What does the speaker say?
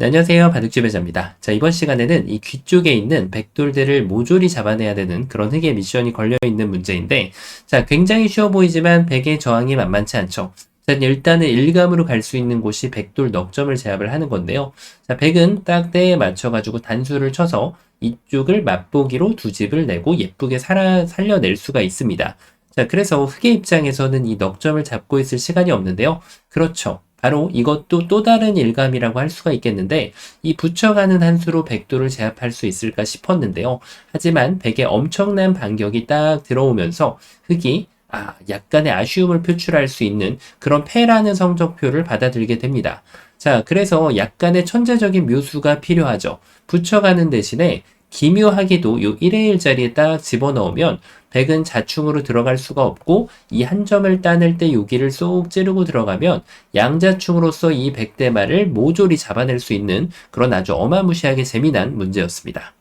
네, 안녕하세요. 바둑집의자입니다. 자, 이번 시간에는 이 귀 쪽에 있는 백돌들을 모조리 잡아내야 되는 그런 흑의 미션이 걸려있는 문제인데, 자, 굉장히 쉬워 보이지만 백의 저항이 만만치 않죠. 자, 일단은 일감으로 갈 수 있는 곳이 백돌 넉 점을 제압을 하는 건데요. 자, 백은 딱 때에 맞춰가지고 단수를 쳐서 이쪽을 맛보기로 두 집을 내고 예쁘게 살아, 살려낼 수가 있습니다. 자, 그래서 흑의 입장에서는 이 넉점을 잡고 있을 시간이 없는데요. 그렇죠. 바로 이것도 또 다른 일감이라고 할 수가 있겠는데 이 붙여가는 한 수로 백도를 제압할 수 있을까 싶었는데요. 하지만 백의 엄청난 반격이 딱 들어오면서 흑이 아, 약간의 아쉬움을 표출할 수 있는 그런 패라는 성적표를 받아들게 됩니다. 자, 그래서 약간의 천재적인 묘수가 필요하죠. 붙여가는 대신에 기묘하게도 요 1의 1 자리에 딱 집어넣으면 백은 자충으로 들어갈 수가 없고 이 한 점을 따낼 때 여기를 쏙 찌르고 들어가면 양자충으로서 이 백대마를 모조리 잡아낼 수 있는 그런 아주 어마무시하게 재미난 문제였습니다.